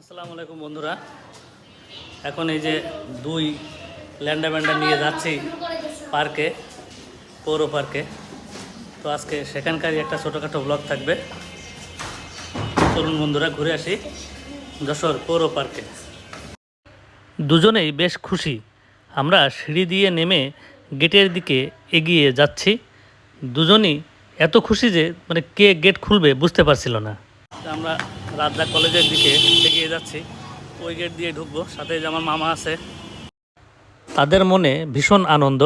আসসালামু আলাইকুম বন্ধুরা। এখন এই যে দুই ল্যান্ডা ব্যান্ডা নিয়ে যাচ্ছি পার্কে, পৌর পার্কে। তো আজকে সেখানকারই একটা ছোটোখাটো ব্লগ থাকবে। চলুন বন্ধুরা, ঘুরে আসি যশোর পৌর পার্কে। দুজনেই বেশ খুশি। আমরা সিঁড়ি দিয়ে নেমে গেটের দিকে এগিয়ে যাচ্ছি। দুজনই এত খুশি যে মানে কে গেট খুলবে বুঝতে পারছিল না। আমরা রাজা কলেজের দিকে এগিয়ে যাচ্ছি। ওই গেট দিয়ে ঢুকবো সাথে যে আমার মামা আছে। তাদের মনে ভীষণ আনন্দ।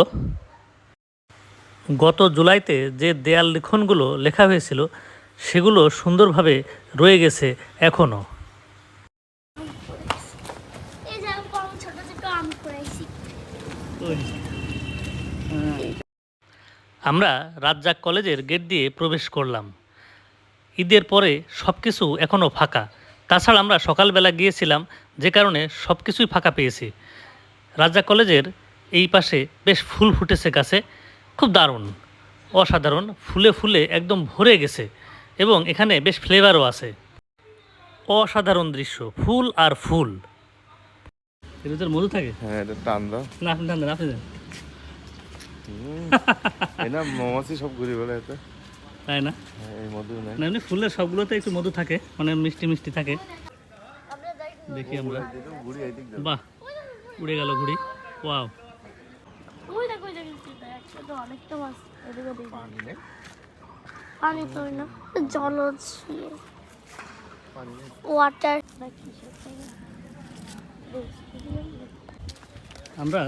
গত জুলাইতে যে দেয়াল লিখনগুলো লেখা হয়েছিল সেগুলো সুন্দরভাবে রয়ে গেছে এখনও আমরা রাজ্জাক কলেজের গেট দিয়ে প্রবেশ করলাম। ঈদের পরে সব কিছু এখনও ফাঁকা। তাছাড়া আমরা সকালবেলা গিয়েছিলাম যে কারণে সব কিছুই ফাঁকা পেয়েছি। রাজা কলেজের এই পাশে বেশ ফুল ফুটেছে গাছে। খুব দারুণ অসাধারণ ফুলে ফুলে একদম ভরে গেছে এবং এখানে বেশ ফ্লেভারও আছে। অসাধারণ দৃশ্য ফুল আর ফুল। মধু থাকে? হ্যাঁ এটা টান দাও। না আপনি টান দেন, আপনি দেন। এই মৌমাছি সব ঘুরে বেড়ায় এতে। তাই না? হ্যাঁ, এই মধু না এমনি ফুলের সবগুলোতে একটু মধু থাকে মানে মিষ্টি মিষ্টি থাকে। দেখি আমরা। বাহ উড়ে গেল ঘুড়ি। ওয়াও। ওই দেখো ওই দেখো একটা তো অনেকটা মাছ এদিকে দেখি পানি নেই? পানি তো না জলজ ওয়াটার আমরা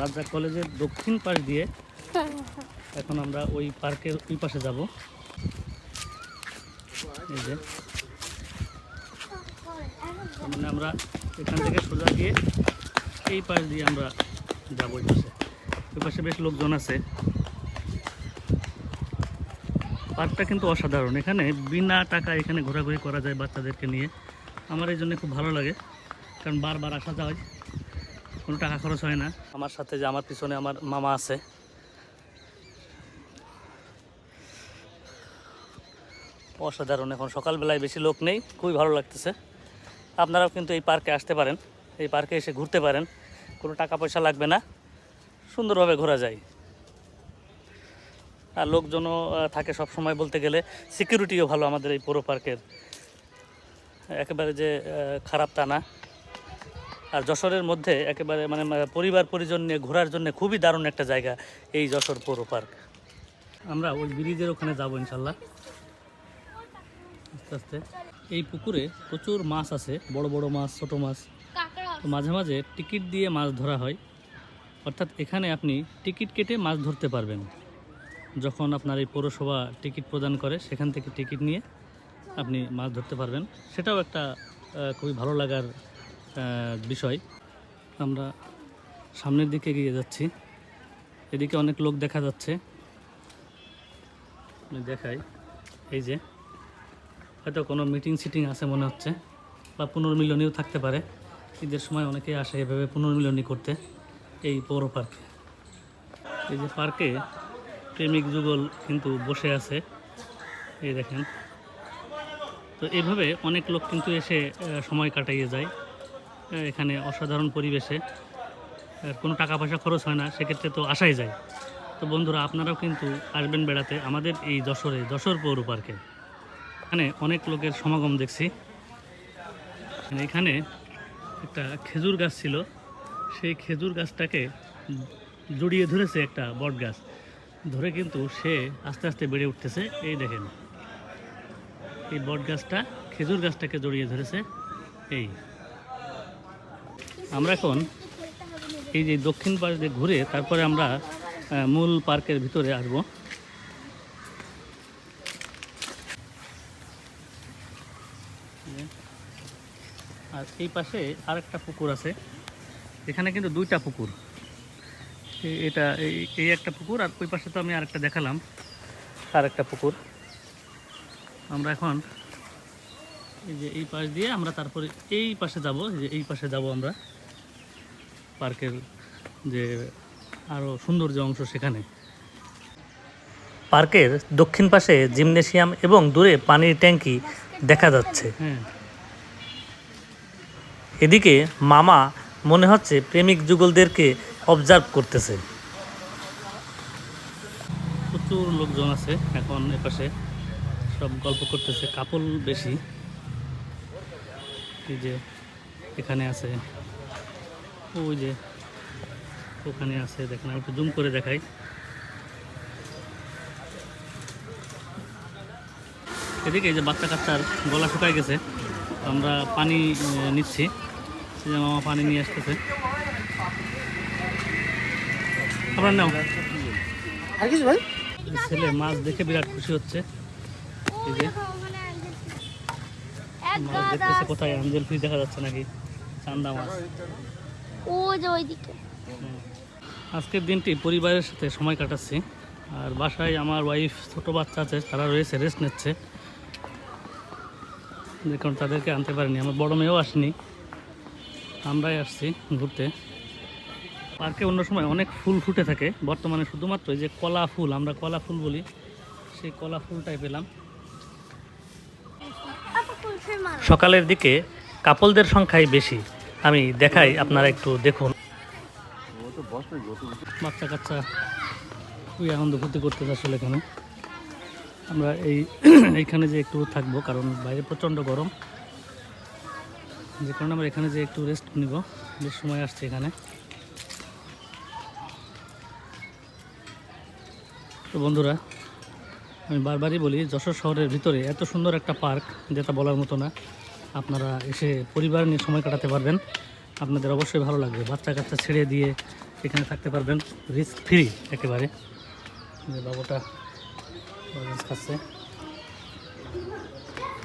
রাজা কলেজের দক্ষিণ পাশ দিয়ে এখন আমরা ওই পার্কের ওই পাশে যাব। এই মানে আমরা এখান থেকে সোজা গিয়ে এই পাশ দিয়ে আমরা যাব ওই পাশে। পাশে বেশ লোকজন আছে। পার্কটা কিন্তু অসাধারণ। এখানে বিনা টাকা এখানে ঘোরাঘুরি করা যায় বাচ্চাদেরকে নিয়ে। আমার এই জন্য খুব ভালো লাগে, কারণ বারবার আসা যায়। কোনো টাকা খরচ হয় না। আমার সাথে যে আমার পিছনে আমার মামা আছে অসাধারণ। এখন সকালবেলায় বেশি লোক নেই, খুবই ভালো লাগতেছে। আপনারাও কিন্তু এই পার্কে আসতে পারেন, এই পার্কে এসে ঘুরতে পারেন। কোনো টাকা পয়সা লাগবে না, সুন্দরভাবে ঘোরা যায়। আর লোকজনও থাকে সব সময় বলতে গেলে সিকিউরিটিও ভালো আমাদের এই পৌর পার্কের। একেবারে যে খারাপ তা না। আর যশোরের মধ্যে একেবারে মানে পরিবার পরিজন নিয়ে ঘোরার জন্য খুবই দারুণ একটা জায়গা, এই যশোর পৌর পার্ক। আমরা ওই ব্রিজের ওখানে যাব ইনশাল্লাহ। আস্তে আস্তে। এই পুকুরে প্রচুর মাছ আছে বড় বড় মাছ ছোট মাছ। তো মাঝে মাঝে টিকিট দিয়ে মাছ ধরা হয়। অর্থাৎ এখানে আপনি টিকিট কেটে মাছ ধরতে পারবেন। যখন আপনার এই পৌরসভা টিকিট প্রদান করে সেখান থেকে টিকিট নিয়ে আপনি মাছ ধরতে পারবেন। সেটাও একটা খুবই ভালো লাগার বিষয়। আমরা সামনের দিকে এগিয়ে যাচ্ছি। এদিকে অনেক লোক দেখা যাচ্ছে। দেখাই। এই যে হয়তো কোনো মিটিং সিটিং আছে মনে হচ্ছে, বা পুনর্মিলনীও থাকতে পারে। ঈদের সময় অনেকেই আসে এভাবে পুনর্মিলনী করতে, এই পৌর পার্কে। এই যে পার্কে প্রেমিক যুগল কিন্তু বসে আছে, এই দেখেন। তো এভাবে অনেক লোক কিন্তু এসে সময় কাটাইয়ে যায় এখানে অসাধারণ পরিবেশে। কোনো টাকা পয়সা খরচ হয় না, সেক্ষেত্রে তো আসাই যায়। তো বন্ধুরা, আপনারাও কিন্তু আসবেন বেড়াতে আমাদের এই যশোরে, যশোর পৌর পার্কে। এখানে অনেক লোকের সমাগম দেখছি। এখানে একটা খেজুর গাছ ছিল। সেই খেজুর গাছটাকে জড়িয়ে ধরেছে একটা বট গাছ। ধরে কিন্তু সে আস্তে আস্তে বেড়ে উঠতেছে। এই দেখেন। এই বট গাছটা, খেজুর গাছটাকে জড়িয়ে ধরেছে। এই। আমরা এখন এই যে দক্ষিণ পাশ দিয়ে ঘুরে তারপরে আমরা মূল পার্কের ভিতরে আসব। আর এই পাশে আরেকটা পুকুর আছে। এখানে কিন্তু দুইটা পুকুর। এটা এই একটা পুকুর আর ওই পাশে তো আমি আরেকটা দেখালাম। আর একটা পুকুর। আমরা এখন এই যে এই পাশ দিয়ে আমরা তারপরে এই পাশে যাব যে এই পাশে যাব আমরা পার্কের যে আরও সুন্দর যে অংশ সেখানে। পার্কের দক্ষিণ পাশে জিমনেশিয়াম এবং দূরে পানির ট্যাঙ্কি দেখা যাচ্ছে। হ্যাঁ। এদিকে মামা মনে হচ্ছে প্রেমিক যুগলদেরকে অবজার্ভ করতেছে। প্রচুর লোকজন আছে এখন এপাশে। সব গল্প করতেছে কাপল বেশি। এই যে এখানে আছে, ওই যে ওখানে আছে, দেখেন, আমি একটু জুম করে দেখাই। এদিকে এই যে বাচ্চা কাচ্চার গলা শুকায় গেছে। আমরা পানি নিচ্ছি। এই যে মামা পানি নিয়ে আসতেছে। আপনার নাও আর কিছু ভাই ছেলে মাছ দেখে বিরাট খুশি হচ্ছে। এই যে মাছ গাদা। দেখতেছে কোথায়? আঞ্জেল ফিস দেখা যাচ্ছে নাকি? চান্দা মাছ। ও যে ওইদিকে। আজকের দিনটি পরিবারের সাথে সময় কাটাচ্ছি। আর বাসায় আমার ওয়াইফ ছোট বাচ্চা আছে তারা রয়েছে রেস্ট নিচ্ছে। দেখুন তাদেরকে আনতে পারিনি। আমার বড় মেয়েও আসেনি। আমরাই আসছি ঘুরতে। পার্কে অন্য সময় অনেক ফুল ফুটে থাকে। বর্তমানে শুধুমাত্র যে কলা ফুল, আমরা কলা ফুল বলি, সেই কলা ফুলটাই পেলাম। সকালের দিকে কাপলদের সংখ্যাই বেশি। আমি দেখাই, আপনারা একটু দেখুন। বাচ্চা কাচ্চা খুবই আনন্দ ফুর্তি করতেছে আসলে এখানে আমরা এই, এইখানে যে একটু থাকব, কারণ বাইরে প্রচণ্ড গরম। যে কারণে আমরা এখানে যে একটু রেস্ট নিব। বেশ সময় আসছে এখানে। তো বন্ধুরা, আমি বারবারই বলি, যশোর শহরের ভিতরে এত সুন্দর একটা পার্ক, যেটা বলার মতো না, আপনারা এসে পরিবার নিয়ে সময় কাটাতে পারবেন। আপনাদের অবশ্যই ভালো লাগবে। বাচ্চা কাচ্চা ছেড়ে দিয়ে এখানে থাকতে পারবেন। রিস্ক ফ্রি একেবারে। যে বাবুটা খাচ্ছে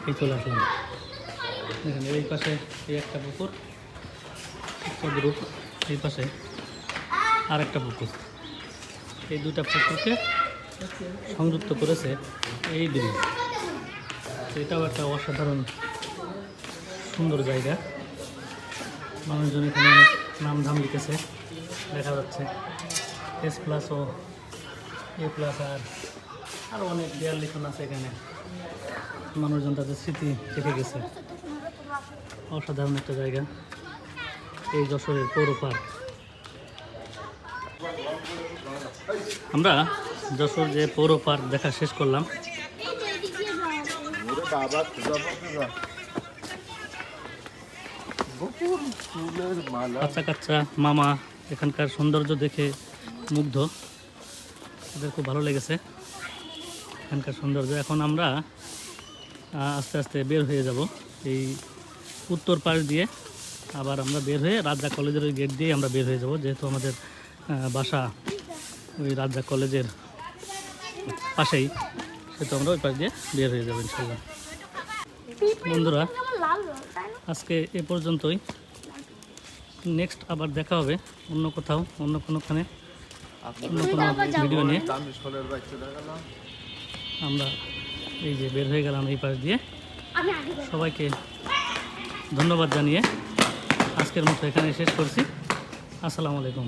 এই চলে আসলাম। দেখেন এই পাশে এই একটা পুকুর গ্রুপ, এই পাশে আর একটা পুকুর। এই দুটা পুকুরকে সংযুক্ত করেছে এই ব্রিজ। এটাও একটা অসাধারণ সুন্দর জায়গা। মানুষজন এখানে অনেক নাম ধাম লিখেছে দেখা যাচ্ছে। এস প্লাস ও এ প্লাস আর আরও অনেক দেয়াল লিখন আছে এখানে। মানুষজন তাদের স্মৃতি রেখে গেছে। অসাধারণ একটা জায়গা। এই যশোরের পৌর পার্ক। আমরা যশোর যে পৌর পার্ক দেখা শেষ করলাম। কাচ্চা কাচ্চা মামা, এখানকার সৌন্দর্য দেখে মুগ্ধ। তাদের খুব ভালো লেগেছে। এখানকার সৌন্দর্য। এখন আমরা আস্তে আস্তে বের হয়ে যাব। এই উত্তর পাশ দিয়ে আবার আমরা বের হয়ে রাজা কলেজের ওই গেট দিয়ে আমরা বের হয়ে যাব। যেহেতু আমাদের বাসা ওই রাজা কলেজের পাশেই, সেহেতু আমরা ওই পাশ দিয়ে বের হয়ে যাব ইনশাল্লাহ। বন্ধুরা, আজকে এ পর্যন্তই। নেক্সট আবার দেখা হবে অন্য কোথাও, অন্য কোনোখানে, অন্য কোনো ভিডিও নিয়ে। আমরা এই যে বের হয়ে গেলাম এই পাশ দিয়ে। সবাইকে ধন্যবাদ জানিয়ে আজকের মতো এখানে শেষ করছি। আসসালামু আলাইকুম।